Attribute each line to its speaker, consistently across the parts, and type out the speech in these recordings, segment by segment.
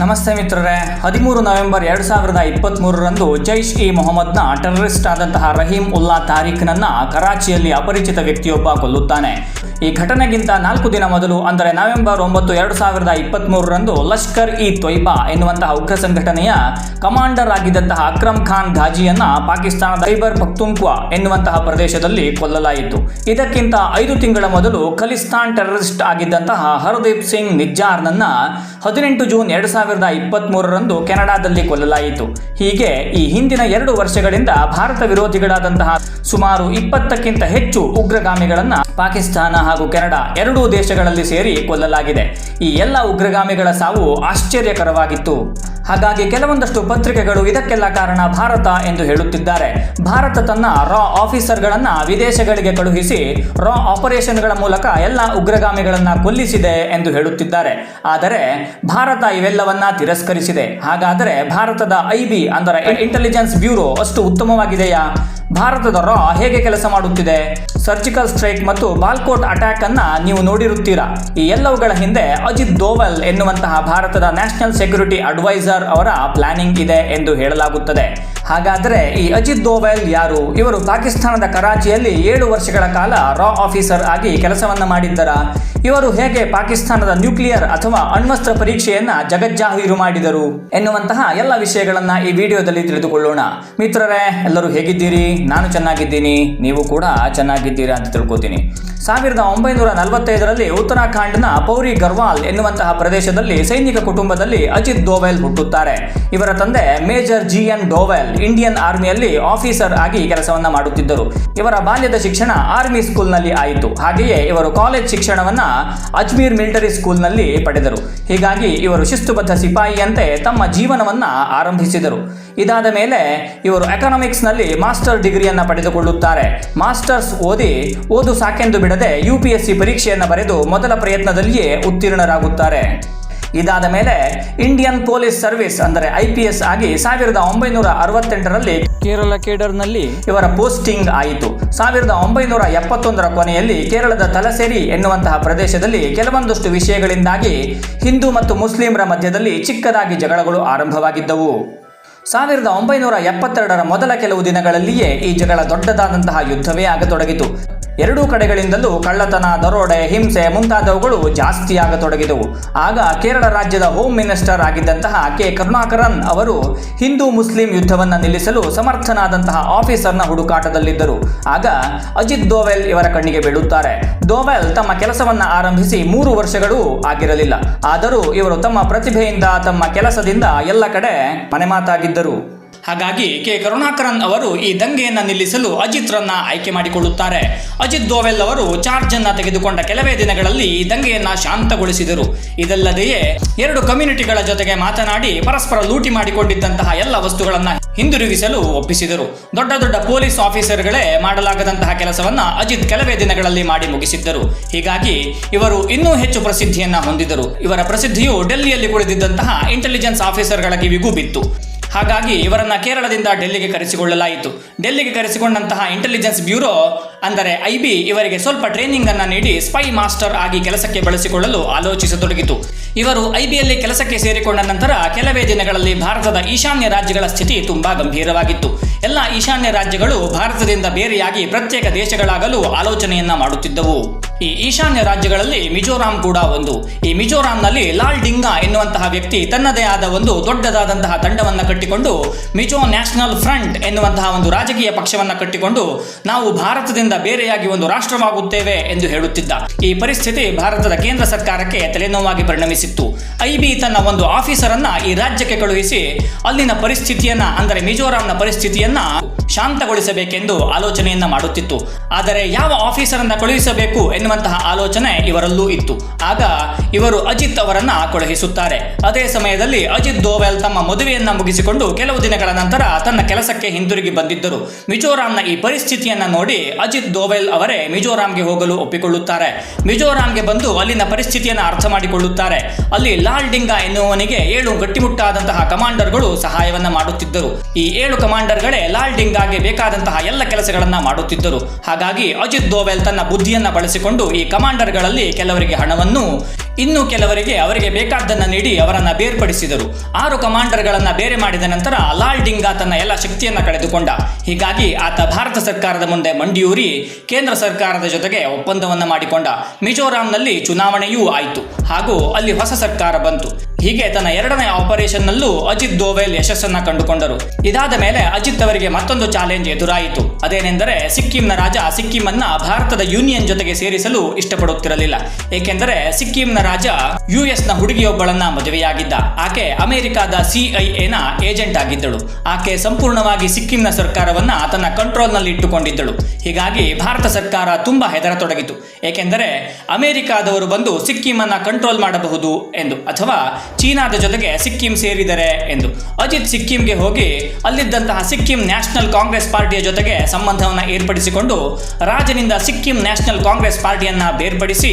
Speaker 1: ನಮಸ್ತೆ ಮಿತ್ರರೇ. ಹದಿಮೂರು ನವೆಂಬರ್ ಎರಡು ಸಾವಿರದ ಇಪ್ಪತ್ತ್ಮೂರರಂದು ಜೈಷ್ ಇ ಮೊಹಮ್ಮದ್ನ ಟೆರರಿಸ್ಟ್ ಆದಂತಹ ರಹೀಂ ಉಲ್ಲಾ ತಾರೀಖ್ನನ್ನ ಕರಾಚಿಯಲ್ಲಿ ಅಪರಿಚಿತ ವ್ಯಕ್ತಿಯೊಬ್ಬ ಕೊಲ್ಲುತ್ತಾನೆ. ಈ ಘಟನೆಗಿಂತ ನಾಲ್ಕು ದಿನ ಮೊದಲು, ಅಂದರೆ ನವೆಂಬರ್ ಒಂಬತ್ತು ಎರಡು ಸಾವಿರದ ಇಪ್ಪತ್ತ್ಮೂರರಂದು ಲಷ್ಕರ್ ಇ ತೊಯ್ಬಾ ಎನ್ನುವಂತಹ ಉಗ್ರ ಸಂಘಟನೆಯ ಕಮಾಂಡರ್ ಆಗಿದ್ದಂತಹ ಅಕ್ರಮ್ ಖಾನ್ ಘಾಜಿಯನ್ನ ಪಾಕಿಸ್ತಾನದ ಐಬರ್ ಪಕ್ತುಂಕ್ವಾ ಎನ್ನುವಂತಹ ಪ್ರದೇಶದಲ್ಲಿ ಕೊಲ್ಲಲಾಯಿತು. ಇದಕ್ಕಿಂತ ಐದು ತಿಂಗಳ ಮೊದಲು ಖಲಿಸ್ತಾನ್ ಟೆರರಿಸ್ಟ್ ಆಗಿದ್ದಂತಹ ಹರ್ದೀಪ್ ಸಿಂಗ್ ನಿಜ್ಜಾರ್ನನ್ನ ಹದಿನೆಂಟು ಜೂನ್ ಎರಡು ಸಾವಿರದ ಇಪ್ಪತ್ತ್ಮೂರರಂದು ಕೆನಡಾದಲ್ಲಿ ಕೊಲ್ಲಲಾಯಿತು. ಹೀಗೆ ಈ ಹಿಂದಿನ ಎರಡು ವರ್ಷಗಳಿಂದ ಭಾರತ ವಿರೋಧಿಗಳಾದಂತಹ ಸುಮಾರು ಇಪ್ಪತ್ತಕ್ಕಿಂತ ಹೆಚ್ಚು ಉಗ್ರಗಾಮಿಗಳನ್ನು ಪಾಕಿಸ್ತಾನ ಹಾಗೂ ಕೆನಡಾ ಎರಡೂ ದೇಶಗಳಲ್ಲಿ ಸೇರಿ ಕೊಲ್ಲಲಾಗಿದೆ. ಈ ಎಲ್ಲ ಉಗ್ರಗಾಮಿಗಳ ಸಾವು ಆಶ್ಚರ್ಯಕರವಾಗಿತ್ತು. ಹಾಗಾಗಿ ಕೆಲವೊಂದಷ್ಟು ಪತ್ರಿಕೆಗಳು ಇದಕ್ಕೆಲ್ಲ ಕಾರಣ ಭಾರತ ಎಂದು ಹೇಳುತ್ತಿದ್ದಾರೆ. ಭಾರತ ತನ್ನ ರಾ ಆಫೀಸರ್ಗಳನ್ನ ವಿದೇಶಗಳಿಗೆ ಕಳುಹಿಸಿ ರಾ ಆಪರೇಷನ್ಗಳ ಮೂಲಕ ಎಲ್ಲ ಉಗ್ರಗಾಮಿಗಳನ್ನು ಕೊಲ್ಲಿಸಿದೆ ಎಂದು ಹೇಳುತ್ತಿದ್ದಾರೆ. ಆದರೆ ಭಾರತ ಇವೆಲ್ಲವನ್ನ ತಿರಸ್ಕರಿಸಿದೆ. ಹಾಗಾದರೆ ಭಾರತದ ಐ ಬಿ ಅಂದರೆ ಇಂಟೆಲಿಜೆನ್ಸ್ ಬ್ಯೂರೋ ಅಷ್ಟು ಉತ್ತಮವಾಗಿದೆಯಾ? ಭಾರತದ ರಾ ಹೇಗೆ ಕೆಲಸ ಮಾಡುತ್ತಿದೆ? ಸರ್ಜಿಕಲ್ ಸ್ಟ್ರೈಕ್ ಮತ್ತು ಬಾಲ್ಕೋಟ್ ಅಟ್ಯಾಕ್ ಅನ್ನ ನೀವು ನೋಡಿರುತ್ತೀರಾ? ಈ ಎಲ್ಲವುಗಳ ಹಿಂದೆ ಅಜಿತ್ ದೋವಲ್ ಎನ್ನುವಂತಹ ಭಾರತದ ನ್ಯಾಷನಲ್ ಸೆಕ್ಯೂರಿಟಿ ಅಡ್ವೈಸರ್ ಅವರ ಪ್ಲಾನಿಂಗ್ ಇದೆ ಎಂದು ಹೇಳಲಾಗುತ್ತದೆ. ಹಾಗಾದರೆ ಈ ಅಜಿತ್ ದೋವೆಲ್ ಯಾರು? ಇವರು ಪಾಕಿಸ್ತಾನದ ಕರಾಚಿಯಲ್ಲಿ ಏಳು ವರ್ಷಗಳ ಕಾಲ ರಾ ಆಫೀಸರ್ ಆಗಿ ಕೆಲಸವನ್ನು ಮಾಡಿದ್ದರ? ಇವರು ಹೇಗೆ ಪಾಕಿಸ್ತಾನದ ನ್ಯೂಕ್ಲಿಯರ್ ಅಥವಾ ಅಣ್ವಸ್ತ್ರ ಪರೀಕ್ಷೆಯನ್ನ ಜಗಜ್ಜಾಹೀರು ಮಾಡಿದರು? ಎನ್ನುವಂತಹ ಎಲ್ಲ ವಿಷಯಗಳನ್ನ ಈ ವಿಡಿಯೋದಲ್ಲಿ ತಿಳಿದುಕೊಳ್ಳೋಣ. ಮಿತ್ರರೇ, ಎಲ್ಲರೂ ಹೇಗಿದ್ದೀರಿ? ನಾನು ಚೆನ್ನಾಗಿದ್ದೀನಿ. ನೀವು ಕೂಡ ಚೆನ್ನಾಗಿದ್ದೀರಾ ಅಂತ ತಿಳ್ಕೊತೀನಿ. ಸಾವಿರದ ಒಂಬೈನೂರ ನಲವತ್ತೈದರಲ್ಲಿ ಉತ್ತರಾಖಂಡ್ನ ಪೌರಿ ಗರ್ವಾಲ್ ಎನ್ನುವಂತಹ ಪ್ರದೇಶದಲ್ಲಿ ಸೈನಿಕ ಕುಟುಂಬದಲ್ಲಿ ಅಜಿತ್ ದೋವೆಲ್ ಹುಟ್ಟುತ್ತಾರೆ. ಇವರ ತಂದೆ major G N Doval Indian ಆರ್ಮಿಯಲ್ಲಿ officer ಆಗಿ ಕೆಲಸವನ್ನ ಮಾಡುತ್ತಿದ್ದರು. ಇವರ ಬಾಲ್ಯದ ಶಿಕ್ಷಣ ಆರ್ಮಿ ಸ್ಕೂಲ್ನಲ್ಲಿ ಆಯಿತು. ಹಾಗೆಯೇ ಇವರು ಕಾಲೇಜ್ ಶಿಕ್ಷಣವನ್ನ ಅಜ್ಮೀರ್ ಮಿಲಿಟರಿ ಸ್ಕೂಲ್ನಲ್ಲಿ ಪಡೆದರು. ಹೀಗಾಗಿ ಇವರು ಶಿಸ್ತುಬದ್ಧ ಸಿಪಾಯಿಯಂತೆ ತಮ್ಮ ಜೀವನವನ್ನ ಆರಂಭಿಸಿದರು. ಇದಾದ ಮೇಲೆ ಇವರು ಎಕನಾಮಿಕ್ಸ್ನಲ್ಲಿ ಮಾಸ್ಟರ್ ಡಿಗ್ರಿಯನ್ನು ಪಡೆದುಕೊಳ್ಳುತ್ತಾರೆ. ಮಾಸ್ಟರ್ಸ್ ಓದಿ, ಓದು ಸಾಕೆಂದು ಬಿಡದೆ ಯು ಪಿ ಎಸ್ ಸಿ ಪರೀಕ್ಷೆಯನ್ನು ಬರೆದು ಮೊದಲ ಪ್ರಯತ್ನದಲ್ಲಿಯೇ ಉತ್ತೀರ್ಣರಾಗುತ್ತಾರೆ. ಇದಾದ ಮೇಲೆ ಇಂಡಿಯನ್ ಪೊಲೀಸ್ ಸರ್ವಿಸ್ ಅಂದರೆ ಐ ಪಿ ಎಸ್ ಆಗಿ ಸಾವಿರದ ಒಂಬೈನೂರ ಅರವತ್ತೆಂಟರಲ್ಲಿ ಕೇರಳ ಕೇಡರ್ನಲ್ಲಿ ಇವರ ಪೋಸ್ಟಿಂಗ್ ಆಯಿತು. ಸಾವಿರದ ಒಂಬೈನೂರ ಎಪ್ಪತ್ತೊಂದರ ಕೊನೆಯಲ್ಲಿ ಕೇರಳದ ತಲಸೇರಿ ಎನ್ನುವಂತಹ ಪ್ರದೇಶದಲ್ಲಿ ಕೆಲವೊಂದಷ್ಟು ವಿಷಯಗಳಿಂದಾಗಿ ಹಿಂದೂ ಮತ್ತು ಮುಸ್ಲಿಮರ ಮಧ್ಯದಲ್ಲಿ ಚಿಕ್ಕದಾಗಿ ಜಗಳಗಳು ಆರಂಭವಾಗಿದ್ದವು. ಸಾವಿರದ ಒಂಬೈನೂರ ಎಪ್ಪತ್ತೆರಡರ ಮೊದಲ ಕೆಲವು ದಿನಗಳಲ್ಲಿಯೇ ಈ ಜಗಳ ದೊಡ್ಡದಾದಂತಹ ಯುದ್ಧವೇ ಆಗತೊಡಗಿತು. ಎರಡೂ ಕಡೆಗಳಿಂದಲೂ ಕಳ್ಳತನ, ದರೋಡೆ, ಹಿಂಸೆ ಮುಂತಾದವುಗಳು ಜಾಸ್ತಿಯಾಗತೊಡಗಿದವು. ಆಗ ಕೇರಳ ರಾಜ್ಯದ ಹೋಮ್ ಮಿನಿಸ್ಟರ್ ಆಗಿದ್ದಂತಹ ಕೆ. ಕರುಣಾಕರನ್ ಅವರು ಹಿಂದೂ ಮುಸ್ಲಿಂ ಯುದ್ಧವನ್ನು ನಿಲ್ಲಿಸಲು ಸಮರ್ಥನಾದಂತಹ ಆಫೀಸರ್ನ ಹುಡುಕಾಟದಲ್ಲಿದ್ದರು. ಆಗ ಅಜಿತ್ ದೋವೆಲ್ ಇವರ ಕಣ್ಣಿಗೆ ಬೀಳುತ್ತಾರೆ. ದೋವೆಲ್ ತಮ್ಮ ಕೆಲಸವನ್ನು ಆರಂಭಿಸಿ ಮೂರು ವರ್ಷಗಳೂ ಆಗಿರಲಿಲ್ಲ. ಆದರೂ ಇವರು ತಮ್ಮ ಪ್ರತಿಭೆಯಿಂದ, ತಮ್ಮ ಕೆಲಸದಿಂದ ಎಲ್ಲ ಕಡೆ ಮನೆಮಾತಾಗಿದ್ದರು. ಹಾಗಾಗಿ ಕೆ. ಕರುಣಾಕರನ್ ಅವರು ಈ ದಂಗೆಯನ್ನು ನಿಲ್ಲಿಸಲು ಅಜಿತ್ರನ್ನ ಆಯ್ಕೆ ಮಾಡಿಕೊಳ್ಳುತ್ತಾರೆ. ಅಜಿತ್ ದೋವೆಲ್ ಅವರು ಚಾರ್ಜ್ ಅನ್ನ ತೆಗೆದುಕೊಂಡ ಕೆಲವೇ ದಿನಗಳಲ್ಲಿ ಈ ದಂಗೆಯನ್ನ ಶಾಂತಗೊಳಿಸಿದರು. ಇದಲ್ಲದೆಯೇ ಎರಡು ಕಮ್ಯುನಿಟಿಗಳ ಜೊತೆಗೆ ಮಾತನಾಡಿ ಪರಸ್ಪರ ಲೂಟಿ ಮಾಡಿಕೊಂಡಿದ್ದಂತಹ ಎಲ್ಲ ವಸ್ತುಗಳನ್ನ ಹಿಂದಿರುಗಿಸಲು ಒಪ್ಪಿಸಿದರು. ದೊಡ್ಡ ದೊಡ್ಡ ಪೊಲೀಸ್ ಆಫೀಸರ್ಗಳೇ ಮಾಡಲಾಗದಂತಹ ಕೆಲಸವನ್ನ ಅಜಿತ್ ಕೆಲವೇ ದಿನಗಳಲ್ಲಿ ಮಾಡಿ ಮುಗಿಸಿದ್ದರು. ಹೀಗಾಗಿ ಇವರು ಇನ್ನೂ ಹೆಚ್ಚು ಪ್ರಸಿದ್ಧಿಯನ್ನ ಹೊಂದಿದರು ಇವರ ಪ್ರಸಿದ್ಧಿಯು ಡೆಲ್ಲಿಯಲ್ಲಿ ಕುಳಿತಿದ್ದಂತಹ ಇಂಟೆಲಿಜೆನ್ಸ್ ಆಫೀಸರ್ಗಳ ಕಿವಿಗೂ ಬಿತ್ತು. ಹಾಗಾಗಿ ಇವರನ್ನ ಕೇರಳದಿಂದ ಡೆಲ್ಲಿಗೆ ಕರೆಸಿಕೊಳ್ಳಲಾಯಿತು. ಡೆಲ್ಲಿಗೆ ಕರೆಸಿಕೊಂಡಂತಹ ಇಂಟೆಲಿಜೆನ್ಸ್ ಬ್ಯೂರೋ ಅಂದರೆ ಐ ಬಿ ಇವರಿಗೆ ಸ್ವಲ್ಪ ಟ್ರೈನಿಂಗ್ ಅನ್ನ ನೀಡಿ ಸ್ಪೈ ಮಾಸ್ಟರ್ ಆಗಿ ಕೆಲಸಕ್ಕೆ ಬಳಸಿಕೊಳ್ಳಲು ಆಲೋಚಿಸತೊಡಗಿತು. ಇವರು ಐಬಿಯಲ್ಲಿ ಬಿಯಲ್ಲಿ ಕೆಲಸಕ್ಕೆ ಸೇರಿಕೊಂಡ ನಂತರ ಕೆಲವೇ ದಿನಗಳಲ್ಲಿ ಭಾರತದ ಈಶಾನ್ಯ ರಾಜ್ಯಗಳ ಸ್ಥಿತಿ ತುಂಬಾ ಗಂಭೀರವಾಗಿತ್ತು. ಎಲ್ಲ ಈಶಾನ್ಯ ರಾಜ್ಯಗಳು ಭಾರತದಿಂದ ಬೇರೆಯಾಗಿ ಪ್ರತ್ಯೇಕ ದೇಶಗಳಾಗಲು ಆಲೋಚನೆಯನ್ನ ಮಾಡುತ್ತಿದ್ದವು. ಈ ಈಶಾನ್ಯ ರಾಜ್ಯಗಳಲ್ಲಿ ಮಿಜೋರಾಂ ಕೂಡ ಒಂದು. ಈ ಮಿಜೋರಾಂನಲ್ಲಿ ಲಾಲ್ ಡಿಂಗಾ ಎನ್ನುವಂತಹ ವ್ಯಕ್ತಿ ತನ್ನದೇ ಆದ ಒಂದು ದೊಡ್ಡದಾದಂತಹ ತಂಡವನ್ನು ಕಟ್ಟಿಕೊಂಡು ಮಿಜೋ ನ್ಯಾಷನಲ್ ಫ್ರಂಟ್ ಎನ್ನುವಂತಹ ಒಂದು ರಾಜಕೀಯ ಪಕ್ಷವನ್ನು ಕಟ್ಟಿಕೊಂಡು ನಾವು ಭಾರತದಿಂದ ಬೇರೆಯಾಗಿ ಒಂದು ರಾಷ್ಟ್ರವಾಗುತ್ತೇವೆ ಎಂದು ಹೇಳುತ್ತಿದ್ದ. ಈ ಪರಿಸ್ಥಿತಿ ಭಾರತದ ಕೇಂದ್ರ ಸರ್ಕಾರಕ್ಕೆ ತಲೆನೋವಾಗಿ ಪರಿಣಮಿಸಿತ್ತು. ಐಬಿ ತನ್ನ ಒಂದು ಆಫೀಸರ್ ಅನ್ನ ಈ ರಾಜ್ಯಕ್ಕೆ ಕಳುಹಿಸಿ ಅಲ್ಲಿನ ಪರಿಸ್ಥಿತಿಯನ್ನ, ಅಂದರೆ ಮಿಜೋರಾಂನ ಪರಿಸ್ಥಿತಿಯನ್ನ ಶಾಂತಗೊಳಿಸಬೇಕೆಂದು ಆಲೋಚನೆಯನ್ನ ಮಾಡುತ್ತಿತ್ತು. ಆದರೆ ಯಾವ ಆಫೀಸರ್ ಅನ್ನ ಕಳುಹಿಸಬೇಕು ಎನ್ನುವಂತಹ ಆಲೋಚನೆ ಇವರಲ್ಲೂ ಇತ್ತು. ಆಗ ಇವರು ಅಜಿತ್ ಅವರನ್ನ ಕಳುಹಿಸುತ್ತಾರೆ. ಅದೇ ಸಮಯದಲ್ಲಿ ಅಜಿತ್ ದೋವೆಲ್ ತಮ್ಮ ಮದುವೆಯನ್ನ ಮುಗಿಸಿಕೊಂಡು ಕೆಲವು ದಿನಗಳ ನಂತರ ತನ್ನ ಕೆಲಸಕ್ಕೆ ಹಿಂದಿರುಗಿ ಬಂದಿದ್ದರು. ಮಿಜೋರಾಂನ ಈ ಪರಿಸ್ಥಿತಿಯನ್ನ ನೋಡಿ ಅಜಿತ್ ದೋವೆಲ್ ಅವರೇ ಮಿಜೋರಾಂಗೆ ಹೋಗಲು ಒಪ್ಪಿಕೊಳ್ಳುತ್ತಾರೆ. ಮಿಜೋರಾಂಗೆ ಬಂದು ಅಲ್ಲಿನ ಪರಿಸ್ಥಿತಿಯನ್ನು ಅರ್ಥ ಮಾಡಿಕೊಳ್ಳುತ್ತಾರೆ. ಅಲ್ಲಿ ಲಾಲ್ ಡಿಂಗಾ ಎನ್ನುವನಿಗೆ ಏಳು ಗಟ್ಟಿಮುಟ್ಟಾದಂತಹ ಕಮಾಂಡರ್ಗಳು ಸಹಾಯವನ್ನ ಮಾಡುತ್ತಿದ್ದರು. ಈ ಏಳು ಕಮಾಂಡರ್ಗಳೇ ಲಾಲ್ ಡಿಂಗಾಗೆ ಬೇಕಾದಂತಹ ಎಲ್ಲ ಕೆಲಸಗಳನ್ನ ಮಾಡುತ್ತಿದ್ದರು. ಹಾಗಾಗಿ ಅಜಿತ್ ದೋವೆಲ್ ತನ್ನ ಬುದ್ಧಿಯನ್ನ ಬಳಸಿಕೊಂಡು ಈ ಕಮಾಂಡರ್ಗಳಲ್ಲಿ ಕೆಲವರಿಗೆ ಹಣವನ್ನು ಇನ್ನು ಕೆಲವರಿಗೆ ಅವರಿಗೆ ಬೇಕಾದ್ದನ್ನು ನೀಡಿ ಅವರನ್ನು ಬೇರ್ಪಡಿಸಿದರು. ಆರು ಕಮಾಂಡರ್ಗಳನ್ನು ಬೇರೆ ಮಾಡಿದ ನಂತರ ಅಲಾಲ್ ಡಿಂಗಾ ತನ್ನ ಎಲ್ಲ ಶಕ್ತಿಯನ್ನ ಕಳೆದುಕೊಂಡ. ಹೀಗಾಗಿ ಆತ ಭಾರತ ಸರ್ಕಾರದ ಮುಂದೆ ಮಂಡಿಯೂರಿ ಕೇಂದ್ರ ಸರ್ಕಾರದ ಜೊತೆಗೆ ಒಪ್ಪಂದವನ್ನ ಮಾಡಿಕೊಂಡ. ಮಿಜೋರಾಂನಲ್ಲಿ ಚುನಾವಣೆಯೂ ಆಯಿತು. ಹಾಗೂ ಅಲ್ಲಿ ಹೊಸ ಸರ್ಕಾರ ಬಂತು. ಹೀಗೆ ತನ್ನ ಎರಡನೇ ಆಪರೇಷನ್ನಲ್ಲೂ ಅಜಿತ್ ದೋವೆಲ್ ಯಶಸ್ಸನ್ನ ಕಂಡುಕೊಂಡರು. ಇದಾದ ಮೇಲೆ ಅಜಿತ್ ಅವರಿಗೆ ಮತ್ತೊಂದು ಚಾಲೆಂಜ್ ಎದುರಾಯಿತು. ಅದೇನೆಂದರೆ ಸಿಕ್ಕಿಂನ ರಾಜ ಸಿಕ್ಕಿಂನ್ನ ಭಾರತದ ಯೂನಿಯನ್ ಜೊತೆಗೆ ಸೇರಿಸಲು ಇಷ್ಟಪಡುತ್ತಿರಲಿಲ್ಲ. ಏಕೆಂದರೆ ಸಿಕ್ಕಿಂನ ರಾಜ ಯುಎಸ್ನ ಹುಡುಗಿಯೊಬ್ಬಳನ್ನ ಮದುವೆಯಾಗಿದ್ದ. ಆಕೆ ಅಮೆರಿಕಾದ ಸಿಐಎನ ಏಜೆಂಟ್ ಆಗಿದ್ದಳು. ಆಕೆ ಸಂಪೂರ್ಣವಾಗಿ ಸಿಕ್ಕಿಂನ ಸರ್ಕಾರವನ್ನ ತನ್ನ ಕಂಟ್ರೋಲ್ನಲ್ಲಿ ಇಟ್ಟುಕೊಂಡಿದ್ದಳು. ಹೀಗಾಗಿ ಭಾರತ ಸರ್ಕಾರ ತುಂಬಾ ಹೆದರತೊಡಗಿತು. ಏಕೆಂದರೆ ಅಮೆರಿಕಾದವರು ಬಂದು ಸಿಕ್ಕಿಂ ಅನ್ನ ಕಂಟ್ರೋಲ್ ಮಾಡಬಹುದು ಎಂದು, ಅಥವಾ ಚೀನಾದ ಜೊತೆಗೆ ಸಿಕ್ಕಿಂ ಸೇರಿದರೆ ಎಂದು. ಅಜಿತ್ ಸಿಕ್ಕಿಂಗೆ ಹೋಗಿ ಅಲ್ಲಿದ್ದಂತಹ ಸಿಕ್ಕಿಂ ನ್ಯಾಷನಲ್ ಕಾಂಗ್ರೆಸ್ ಪಾರ್ಟಿಯ ಜೊತೆಗೆ ಸಂಬಂಧವನ್ನು ಏರ್ಪಡಿಸಿಕೊಂಡು ರಾಜನಿಂದ ಸಿಕ್ಕಿಂ ನ್ಯಾಷನಲ್ ಕಾಂಗ್ರೆಸ್ ಪಾರ್ಟಿಯನ್ನ ಬೇರ್ಪಡಿಸಿ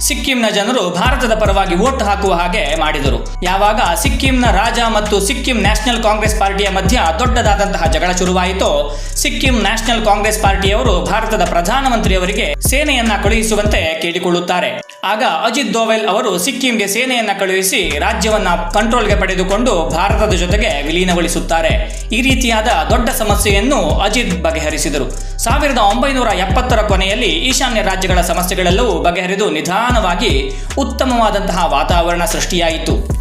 Speaker 1: ಸಿಕ್ಕಿಂನ ಜನರು ಭಾರತದ ಪರವಾಗಿ ವೋಟ್ ಹಾಕುವ ಹಾಗೆ ಮಾಡಿದರು. ಯಾವಾಗ ಸಿಕ್ಕಿಂನ ರಾಜ ಮತ್ತು ಸಿಕ್ಕಿಂ ನ್ಯಾಷನಲ್ ಕಾಂಗ್ರೆಸ್ ಪಾರ್ಟಿಯ ಮಧ್ಯ ದೊಡ್ಡದಾದಂತಹ ಜಗಳ ಶುರುವಾಯಿತೋ, ಸಿಕ್ಕಿಂ ನ್ಯಾಷನಲ್ ಕಾಂಗ್ರೆಸ್ ಪಾರ್ಟಿಯವರು ಭಾರತದ ಪ್ರಧಾನಮಂತ್ರಿಯವರಿಗೆ ಸೇನೆಯನ್ನ ಕಳುಹಿಸುವಂತೆ ಕೇಳಿಕೊಳ್ಳುತ್ತಾರೆ. ಆಗ ಅಜಿತ್ ದೋವೆಲ್ ಅವರು ಸಿಕ್ಕಿಂಗೆ ಸೇನೆಯನ್ನ ಕಳುಹಿಸಿ ರಾಜ್ಯವನ್ನ ಕಂಟ್ರೋಲ್ಗೆ ಪಡೆದುಕೊಂಡು ಭಾರತದ ಜೊತೆಗೆ ವಿಲೀನಗೊಳಿಸುತ್ತಾರೆ. ಈ ರೀತಿಯಾದ ದೊಡ್ಡ ಸಮಸ್ಯೆಯನ್ನು ಅಜಿತ್ ಬಗೆಹರಿಸಿದರು. ಸಾವಿರದ ಒಂಬೈನೂರ ಎಪ್ಪತ್ತರ ಕೊನೆಯಲ್ಲಿ ಈಶಾನ್ಯ ರಾಜ್ಯಗಳ ಸಮಸ್ಯೆಗಳೆಲ್ಲವೂ ಬಗೆಹರಿದು ನಿಧಾನವಾಗಿ ಉತ್ತಮವಾದಂತಹ ವಾತಾವರಣ ಸೃಷ್ಟಿಯಾಯಿತು.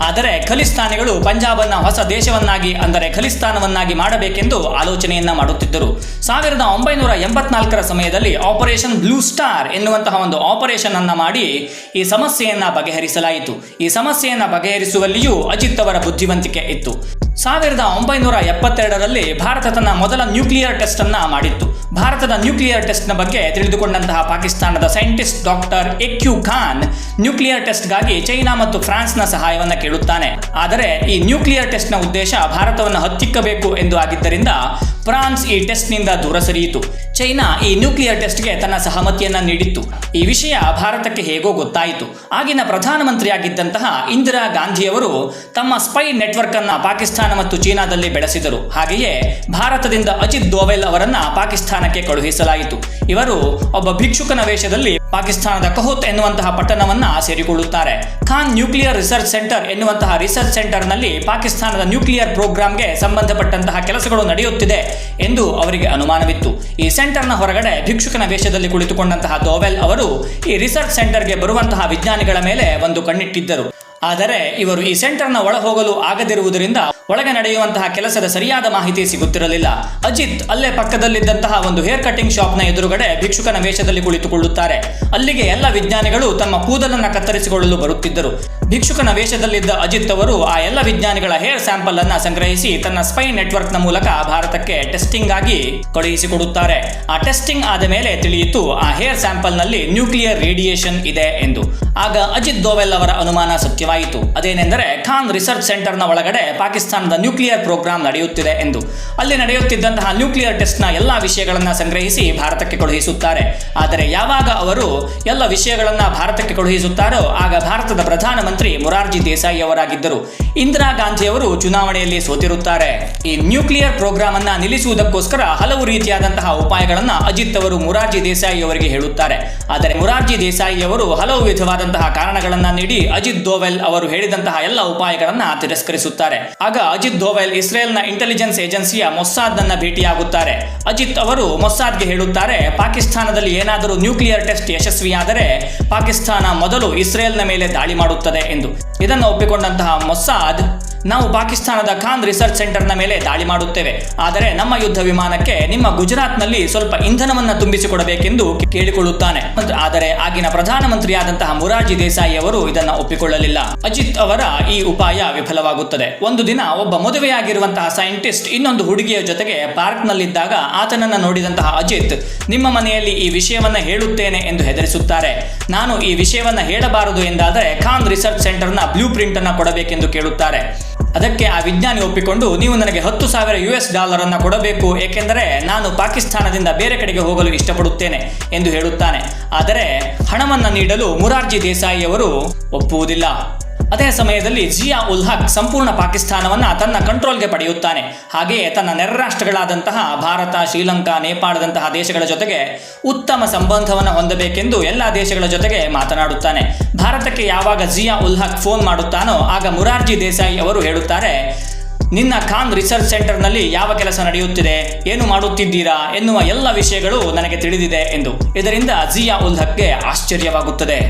Speaker 1: ಆದರೆ ಖಲಿಸ್ತಾನಿಗಳು ಪಂಜಾಬನ್ನ ಹೊಸ ದೇಶವನ್ನಾಗಿ, ಅಂದರೆ ಖಲಿಸ್ತಾನವನ್ನಾಗಿ ಮಾಡಬೇಕೆಂದು ಆಲೋಚನೆಯನ್ನ ಮಾಡುತ್ತಿದ್ದರು. ಸಾವಿರದ ಒಂಬೈನೂರ ಎಂಬತ್ನಾಲ್ಕರ ಸಮಯದಲ್ಲಿ ಆಪರೇಷನ್ ಬ್ಲೂ ಸ್ಟಾರ್ ಎನ್ನುವಂತಹ ಒಂದು ಆಪರೇಷನ್ ಅನ್ನ ಮಾಡಿ ಈ ಸಮಸ್ಯೆಯನ್ನ ಬಗೆಹರಿಸಲಾಯಿತು. ಈ ಸಮಸ್ಯೆಯನ್ನ ಬಗೆಹರಿಸುವಲ್ಲಿಯೂ ಅಜಿತ್ ಅವರ ಬುದ್ಧಿವಂತಿಕೆ ಇತ್ತು. ಸಾವಿರದ ಒಂಬೈನೂರ ಎಪ್ಪತ್ತೆರಡರಲ್ಲಿ ಭಾರತ ತನ್ನ ಮೊದಲ ನ್ಯೂಕ್ಲಿಯರ್ ಟೆಸ್ಟ್ ಅನ್ನ ಮಾಡಿತ್ತು. ಭಾರತದ ನ್ಯೂಕ್ಲಿಯರ್ ಟೆಸ್ಟ್ನ ಬಗ್ಗೆ ತಿಳಿದುಕೊಂಡಂತಹ ಪಾಕಿಸ್ತಾನದ scientist doctor AQ Khan nuclear ಟೆಸ್ಟ್ಗಾಗಿ China ಮತ್ತು ಫ್ರಾನ್ಸ್ನ ಸಹಾಯವನ್ನ ಕೇಳುತ್ತಾನೆ. ಆದರೆ ಈ ನ್ಯೂಕ್ಲಿಯರ್ ಟೆಸ್ಟ್ನ ಉದ್ದೇಶ ಭಾರತವನ್ನು ಹತ್ತಿಕ್ಕಬೇಕು ಎಂದು ಆಗಿದ್ದರಿಂದ ಫ್ರಾನ್ಸ್ ಈ ಟೆಸ್ಟ್ನಿಂದ ದೂರ ಸರಿಯಿತು. ಚೈನಾ ಈ ನ್ಯೂಕ್ಲಿಯರ್ ಟೆಸ್ಟ್ಗೆ ತನ್ನ ಸಹಮತಿಯನ್ನ ನೀಡಿತ್ತು. ಈ ವಿಷಯ ಭಾರತಕ್ಕೆ ಹೇಗೋ ಗೊತ್ತಾಯಿತು. ಆಗಿನ ಪ್ರಧಾನಮಂತ್ರಿಯಾಗಿದ್ದಂತಹ ಇಂದಿರಾ ಗಾಂಧಿಯವರು ತಮ್ಮ ಸ್ಪೈ ನೆಟ್ವರ್ಕ್ ಅನ್ನ ಪಾಕಿಸ್ತಾನ ಮತ್ತು ಚೀನಾದಲ್ಲಿ ಬೆಳೆಸಿದರು. ಹಾಗೆಯೇ ಭಾರತದಿಂದ ಅಜಿತ್ ದೋವೆಲ್ ಅವರನ್ನ ಪಾಕಿಸ್ತಾನಕ್ಕೆ ಕಳುಹಿಸಲಾಯಿತು. ಇವರು ಒಬ್ಬ ಭಿಕ್ಷುಕನ ವೇಷದಲ್ಲಿ ಪಾಕಿಸ್ತಾನದ ಕಹೋತ್ ಎನ್ನುವಂತಹ ಪಟ್ಟಣವನ್ನ ಸೇರಿಕೊಳ್ಳುತ್ತಾರೆ. ಖಾನ್ ನ್ಯೂಕ್ಲಿಯರ್ ರಿಸರ್ಚ್ ಸೆಂಟರ್ ಎನ್ನುವಂತಹ ರಿಸರ್ಚ್ ಸೆಂಟರ್ನಲ್ಲಿ ಪಾಕಿಸ್ತಾನದ ನ್ಯೂಕ್ಲಿಯರ್ ಪ್ರೋಗ್ರಾಂಗೆ ಸಂಬಂಧಪಟ್ಟಂತಹ ಕೆಲಸಗಳು ನಡೆಯುತ್ತಿದೆ. ಎಂದು ಅವರಿಗೆ ಅನುಮಾನವಿತ್ತು. ಈ ಸೆಂಟರ್ನ ಹೊರಗಡೆ ಭಿಕ್ಷುಕನ ವೇಷದಲ್ಲಿ ಕುಳಿತುಕೊಂಡಂತಹ ದೋವೆಲ್ ಅವರು ಈ ರಿಸರ್ಚ್ ಸೆಂಟರ್ಗೆ ಬರುವಂತಹ ವಿಜ್ಞಾನಿಗಳ ಮೇಲೆ ಒಂದು ಕಣ್ಣಿಟ್ಟಿದ್ದರು. ಆದರೆ ಇವರು ಈ ಸೆಂಟರ್ನ ಒಳ ಹೋಗಲು ಆಗದಿರುವುದರಿಂದ ಒಳಗೆ ನಡೆಯುವಂತಹ ಕೆಲಸದ ಸರಿಯಾದ ಮಾಹಿತಿ ಸಿಗುತ್ತಿರಲಿಲ್ಲ. ಅಜಿತ್ ಅಲ್ಲೇ ಪಕ್ಕದಲ್ಲಿದ್ದಂತಹ ಒಂದು ಹೇರ್ ಕಟಿಂಗ್ ಶಾಪ್ನ ಎದುರುಗಡೆ ಭಿಕ್ಷುಕನ ವೇಷದಲ್ಲಿ ಕುಳಿತುಕೊಳ್ಳುತ್ತಾರೆ. ಅಲ್ಲಿಗೆ ಎಲ್ಲ ವಿಜ್ಞಾನಿಗಳು ತಮ್ಮ ಕೂದಲನ್ನ ಕತ್ತರಿಸಿಕೊಳ್ಳಲು ಬರುತ್ತಿದ್ದರು. ಭಿಕ್ಷುಕನ ವೇಷದಲ್ಲಿದ್ದ ಅಜಿತ್ ಅವರು ಆ ಎಲ್ಲ ವಿಜ್ಞಾನಿಗಳ ಹೇರ್ ಸ್ಯಾಂಪಲ್ ಅನ್ನ ಸಂಗ್ರಹಿಸಿ ತನ್ನ ಸ್ಪೈ ನೆಟ್ವರ್ಕ್ನ ಮೂಲಕ ಭಾರತಕ್ಕೆ ಟೆಸ್ಟಿಂಗ್ ಆಗಿ ಕಳುಹಿಸಿಕೊಡುತ್ತಾರೆ. ಆ ಟೆಸ್ಟಿಂಗ್ ಆದ ಮೇಲೆ ತಿಳಿಯಿತು, ಆ ಹೇರ್ ಸ್ಯಾಂಪಲ್ನಲ್ಲಿ ನ್ಯೂಕ್ಲಿಯರ್ ರೇಡಿಯೇಷನ್ ಇದೆ ಎಂದು. ಆಗ ಅಜಿತ್ ದೋವೆಲ್ ಅವರ ಅನುಮಾನ ಸತ್ಯವಾಯಿತು. ಅದೇನೆಂದರೆ ಖಾನ್ ರಿಸರ್ಚ್ ಸೆಂಟರ್ನ ಒಳಗಡೆ ಪಾಕಿಸ್ತಾನದ ನ್ಯೂಕ್ಲಿಯರ್ ಪ್ರೋಗ್ರಾಂ ನಡೆಯುತ್ತಿದೆ ಎಂದು. ಅಲ್ಲಿ ನಡೆಯುತ್ತಿದ್ದಂತಹ ನ್ಯೂಕ್ಲಿಯರ್ ಟೆಸ್ಟ್ನ ಎಲ್ಲ ವಿಷಯಗಳನ್ನು ಸಂಗ್ರಹಿಸಿ ಭಾರತಕ್ಕೆ ಕಳುಹಿಸುತ್ತಾರೆ. ಆದರೆ ಯಾವಾಗ ಅವರು ಎಲ್ಲ ವಿಷಯಗಳನ್ನು ಭಾರತಕ್ಕೆ ಕಳುಹಿಸುತ್ತಾರೋ, ಆಗ ಭಾರತದ ಪ್ರಧಾನಮಂತ್ರಿ ಮೊರಾರ್ಜಿ ದೇಸಾಯಿ ಅವರಾಗಿದ್ದರು. ಇಂದಿರಾ ಗಾಂಧಿಯವರು ಚುನಾವಣೆಯಲ್ಲಿ ಸೋತಿರುತ್ತಾರೆ. ಈ ನ್ಯೂಕ್ಲಿಯರ್ ಪ್ರೋಗ್ರಾಮ್ ಅನ್ನ ನಿಲ್ಲಿಸುವುದಕ್ಕೋಸ್ಕರ ಹಲವು ರೀತಿಯಾದಂತಹ ಉಪಾಯಗಳನ್ನು ಅಜಿತ್ ಅವರು ಮುರಾರ್ಜಿ ದೇಸಾಯಿ ಅವರಿಗೆ ಹೇಳುತ್ತಾರೆ. ಆದರೆ ಮುರಾರ್ಜಿ ದೇಸಾಯಿ ಅವರು ಹಲವು ವಿಧವಾದಂತಹ ಕಾರಣಗಳನ್ನ ನೀಡಿ ಅಜಿತ್ ದೋವೆಲ್ ಅವರು ಹೇಳಿದಂತಹ ಎಲ್ಲ ಉಪಾಯಗಳನ್ನ ತಿರಸ್ಕರಿಸುತ್ತಾರೆ. ಆಗ ಅಜಿತ್ ದೋವೆಲ್ ಇಸ್ರೇಲ್ನ ಇಂಟೆಲಿಜೆನ್ಸ್ ಏಜೆನ್ಸಿಯ ಮೊಸ್ಸಾದ್ ಅನ್ನ ಭೇಟಿಯಾಗುತ್ತಾರೆ. ಅಜಿತ್ ಅವರು ಮೊಸ್ಸಾದ್ಗೆ ಹೇಳುತ್ತಾರೆ, ಪಾಕಿಸ್ತಾನದಲ್ಲಿ ಏನಾದರೂ ನ್ಯೂಕ್ಲಿಯರ್ ಟೆಸ್ಟ್ ಯಶಸ್ವಿಯಾದರೆ ಪಾಕಿಸ್ತಾನ ಮೊದಲು ಇಸ್ರೇಲ್ನ ಮೇಲೆ ದಾಳಿ ಮಾಡುತ್ತದೆ ಎಂದು. ಇದನ್ನು ಒಪ್ಪಿಕೊಂಡಂತಹ ಮೊಸ್ಸಾದ್ ನಾವು ಪಾಕಿಸ್ತಾನದ ಖಾನ್ ರಿಸರ್ಚ್ ಸೆಂಟರ್ನ ಮೇಲೆ ದಾಳಿ ಮಾಡುತ್ತೇವೆ. ಆದರೆ ನಮ್ಮ ಯುದ್ಧ ವಿಮಾನಕ್ಕೆ ನಿಮ್ಮ ಗುಜರಾತ್ನಲ್ಲಿ ಸ್ವಲ್ಪ ಇಂಧನವನ್ನು ತುಂಬಿಸಿಕೊಡಬೇಕೆಂದು ಕೇಳಿಕೊಳ್ಳುತ್ತಾನೆ. ಆದರೆ ಆಗಿನ ಪ್ರಧಾನಮಂತ್ರಿಯಾದಂತಹ ಮುರಾರ್ಜಿ ದೇಸಾಯಿ ಅವರು ಇದನ್ನು ಒಪ್ಪಿಕೊಳ್ಳಲಿಲ್ಲ. ಅಜಿತ್ ಅವರ ಈ ಉಪಾಯ ವಿಫಲವಾಗುತ್ತದೆ. ಒಂದು ದಿನ ಒಬ್ಬ ಮದುವೆಯಾಗಿರುವಂತಹ ಸೈಂಟಿಸ್ಟ್ ಇನ್ನೊಂದು ಹುಡುಗಿಯ ಜೊತೆಗೆ ಪಾರ್ಕ್ನಲ್ಲಿದ್ದಾಗ ಆತನನ್ನು ನೋಡಿದಂತಹ ಅಜಿತ್, ನಿಮ್ಮ ಮನೆಯಲ್ಲಿ ಈ ವಿಷಯವನ್ನು ಹೇಳುತ್ತೇನೆ ಎಂದು ಹೆದರಿಸುತ್ತಾರೆ. ನಾನು ಈ ವಿಷಯವನ್ನು ಹೇಳಬಾರದು ಎಂದಾದರೆ ಖಾನ್ ರಿಸರ್ಚ್ ಸೆಂಟರ್ನ ಬ್ಲೂ ಪ್ರಿಂಟ್ ಅನ್ನು ಕೊಡಬೇಕೆಂದು ಕೇಳುತ್ತಾರೆ. ಅದಕ್ಕೆ ಆ ವಿಜ್ಞಾನಿ ಒಪ್ಪಿಕೊಂಡು, ನೀವು ನನಗೆ ಹತ್ತು ಸಾವಿರ ಯು ಎಸ್ ಡಾಲರ್ ಅನ್ನ ಕೊಡಬೇಕು, ಏಕೆಂದರೆ ನಾನು ಪಾಕಿಸ್ತಾನದಿಂದ ಬೇರೆ ಕಡೆಗೆ ಹೋಗಲು ಇಷ್ಟಪಡುತ್ತೇನೆ, ಎಂದು ಹೇಳುತ್ತಾನೆ. ಆದರೆ ಹಣವನ್ನು ನೀಡಲು ಮುರಾರ್ಜಿ ದೇಸಾಯಿಯವರು ಒಪ್ಪುವುದಿಲ್ಲ. ಅದೇ ಸಮಯದಲ್ಲಿ ಜಿಯಾ ಉಲ್ ಹಕ್ ಸಂಪೂರ್ಣ ಪಾಕಿಸ್ತಾನವನ್ನ ತನ್ನ ಕಂಟ್ರೋಲ್ಗೆ ಪಡೆಯುತ್ತಾನೆ. ಹಾಗೆಯೇ ತನ್ನ ನೆರರಾಷ್ಟ್ರಗಳಾದಂತಹ ಭಾರತ, ಶ್ರೀಲಂಕಾ, ನೇಪಾಳದಂತಹ ದೇಶಗಳ ಜೊತೆಗೆ ಉತ್ತಮ ಸಂಬಂಧವನ್ನು ಹೊಂದಬೇಕೆಂದು ಎಲ್ಲ ದೇಶಗಳ ಜೊತೆಗೆ ಮಾತನಾಡುತ್ತಾನೆ. ಭಾರತಕ್ಕೆ ಯಾವಾಗ ಜಿಯಾ ಉಲ್ ಹಕ್ ಫೋನ್ ಮಾಡುತ್ತಾನೋ ಆಗ ಮುರಾರ್ಜಿ ದೇಸಾಯಿ ಅವರು ಹೇಳುತ್ತಾರೆ, ನಿನ್ನ ಖಾನ್ ರಿಸರ್ಚ್ ಸೆಂಟರ್ನಲ್ಲಿ ಯಾವ ಕೆಲಸ ನಡೆಯುತ್ತಿದೆ? ಏನು ಮಾಡುತ್ತಿದ್ದೀರಾ? ಎನ್ನುವ ಎಲ್ಲ ವಿಷಯಗಳು ನನಗೆ ತಿಳಿದಿದೆ ಎಂದು. ಇದರಿಂದ ಜಿಯಾ ಉಲ್ ಹಕ್ಗೆ ಆಶ್ಚರ್ಯವಾಗುತ್ತದೆ.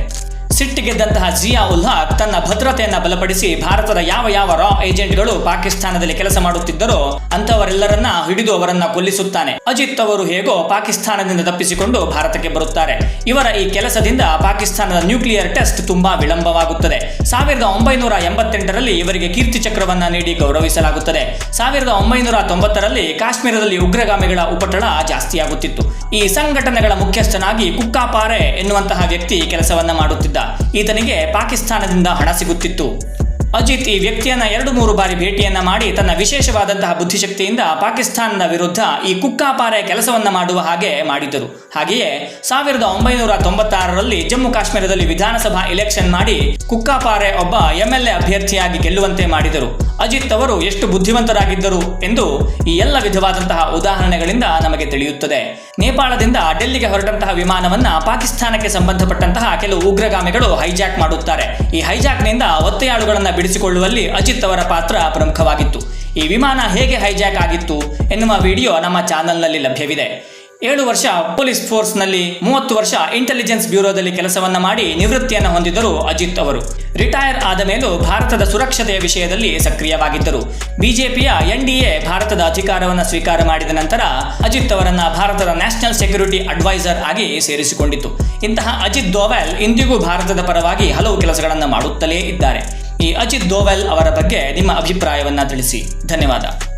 Speaker 1: ಸಿಟ್ಟಿಗೆದ್ದಂತಹ ಜಿಯಾ ಉಲ್ ಹಕ್ ತನ್ನ ಭದ್ರತೆಯನ್ನು ಬಲಪಡಿಸಿ ಭಾರತದ ಯಾವ ಯಾವ ರಾ ಏಜೆಂಟ್ಗಳು ಪಾಕಿಸ್ತಾನದಲ್ಲಿ ಕೆಲಸ ಮಾಡುತ್ತಿದ್ದರೋ ಅಂತವರೆಲ್ಲರನ್ನ ಹಿಡಿದು ಅವರನ್ನ ಕೊಲ್ಲಿಸುತ್ತಾನೆ. ಅಜಿತ್ ಅವರು ಹೇಗೋ ಪಾಕಿಸ್ತಾನದಿಂದ ತಪ್ಪಿಸಿಕೊಂಡು ಭಾರತಕ್ಕೆ ಬರುತ್ತಾರೆ. ಇವರ ಈ ಕೆಲಸದಿಂದ ಪಾಕಿಸ್ತಾನದ ನ್ಯೂಕ್ಲಿಯರ್ ಟೆಸ್ಟ್ ತುಂಬಾ ವಿಳಂಬವಾಗುತ್ತದೆ. ಸಾವಿರದ ಒಂಬೈನೂರ ಎಂಬತ್ತೆಂಟರಲ್ಲಿ ಇವರಿಗೆ ಕೀರ್ತಿ ಚಕ್ರವನ್ನ ನೀಡಿ ಗೌರವಿಸಲಾಗುತ್ತದೆ. ಸಾವಿರದ ಒಂಬೈನೂರ ತೊಂಬತ್ತರಲ್ಲಿ ಕಾಶ್ಮೀರದಲ್ಲಿ ಉಗ್ರಗಾಮಿಗಳ ಉಪಟಳ ಜಾಸ್ತಿಯಾಗುತ್ತಿತ್ತು. ಈ ಸಂಘಟನೆಗಳ ಮುಖ್ಯಸ್ಥನಾಗಿ ಕುಕ್ಕಾಪಾರೆ ಎನ್ನುವಂತಹ ವ್ಯಕ್ತಿ ಕೆಲಸವನ್ನ ಮಾಡುತ್ತಿದ್ದ. ಈತನಿಗೆ ಪಾಕಿಸ್ತಾನದಿಂದ ಹಣ ಸಿಗುತ್ತಿತ್ತು. ಅಜಿತ್ ಈ ವ್ಯಕ್ತಿಯನ್ನ ಎರಡು ಮೂರು ಬಾರಿ ಭೇಟಿಯನ್ನ ಮಾಡಿ ತನ್ನ ವಿಶೇಷವಾದಂತಹ ಬುದ್ಧಿಶಕ್ತಿಯಿಂದ ಪಾಕಿಸ್ತಾನದ ವಿರುದ್ಧ ಈ ಕುಕ್ಕಾಪಾರೆ ಕೆಲಸವನ್ನ ಮಾಡುವ ಹಾಗೆ ಮಾಡಿದರು ಹಾಗೆಯೇ ಸಾವಿರದ ಒಂಬೈನೂರ ತೊಂಬತ್ತಾರರಲ್ಲಿ ಜಮ್ಮು ಕಾಶ್ಮೀರದಲ್ಲಿ ವಿಧಾನಸಭಾ ಎಲೆಕ್ಷನ್ ಮಾಡಿ ಕುಕ್ಕಾಪಾರೆ ಒಬ್ಬ ಎಂಎಲ್ಎ ಅಭ್ಯರ್ಥಿಯಾಗಿ ಗೆಲ್ಲುವಂತೆ ಮಾಡಿದರು. ಅಜಿತ್ ಅವರು ಎಷ್ಟು ಬುದ್ಧಿವಂತರಾಗಿದ್ದರು ಎಂದು ಈ ಎಲ್ಲ ವಿಧವಾದಂತಹ ಉದಾಹರಣೆಗಳಿಂದ ನಮಗೆ ತಿಳಿಯುತ್ತದೆ. ನೇಪಾಳದಿಂದ ಡೆಲ್ಲಿಗೆ ಹೊರಟಂತಹ ವಿಮಾನವನ್ನ ಪಾಕಿಸ್ತಾನಕ್ಕೆ ಸಂಬಂಧಪಟ್ಟಂತಹ ಕೆಲವು ಉಗ್ರಗಾಮಿಗಳು ಹೈಜಾಕ್ ಮಾಡುತ್ತಾರೆ. ಈ ಹೈಜಾಕ್ನಿಂದ ಒತ್ತೆಯಾಳುಗಳನ್ನು ಬಿಡಿಸಿಕೊಳ್ಳುವಲ್ಲಿ ಅಜಿತ್ ಅವರ ಪಾತ್ರ ಪ್ರಮುಖವಾಗಿತ್ತು. ಈ ವಿಮಾನ ಹೇಗೆ ಹೈಜಾಕ್ ಆಗಿತ್ತು ಎನ್ನುವ ವಿಡಿಯೋ ನಮ್ಮ ಚಾನೆಲ್ನಲ್ಲಿ ಲಭ್ಯವಿದೆ. ಏಳು ವರ್ಷ ಪೊಲೀಸ್ ಫೋರ್ಸ್ನಲ್ಲಿ ಮೂವತ್ತು ವರ್ಷ ಇಂಟೆಲಿಜೆನ್ಸ್ ಬ್ಯೂರೋದಲ್ಲಿ ಕೆಲಸವನ್ನ ಮಾಡಿ ನಿವೃತ್ತಿಯನ್ನು ಹೊಂದಿದ್ದರು ಅಜಿತ್ ಅವರು. ರಿಟೈರ್ ಆದ ಮೇಲೂ ಭಾರತದ ಸುರಕ್ಷತೆಯ ವಿಷಯದಲ್ಲಿ ಸಕ್ರಿಯವಾಗಿದ್ದರು. ಬಿಜೆಪಿಯ ಎನ್ಡಿಎ ಭಾರತದ ಅಧಿಕಾರವನ್ನು ಸ್ವೀಕಾರ ಮಾಡಿದ ನಂತರ ಅಜಿತ್ ಅವರನ್ನ ಭಾರತದ ನ್ಯಾಷನಲ್ ಸೆಕ್ಯೂರಿಟಿ ಅಡ್ವೈಸರ್ ಆಗಿ ಸೇರಿಸಿಕೊಂಡಿತು ಇಂತಹ ಅಜಿತ್ ದೋವೆಲ್ ಇಂದಿಗೂ ಭಾರತದ ಪರವಾಗಿ ಹಲವು ಕೆಲಸಗಳನ್ನು ಮಾಡುತ್ತಲೇ ಇದ್ದಾರೆ. ಈ ಅಜಿತ್ ದೋವೆಲ್ ಅವರ ಬಗ್ಗೆ ನಿಮ್ಮ ಅಭಿಪ್ರಾಯವನ್ನ ತಿಳಿಸಿ. ಧನ್ಯವಾದ.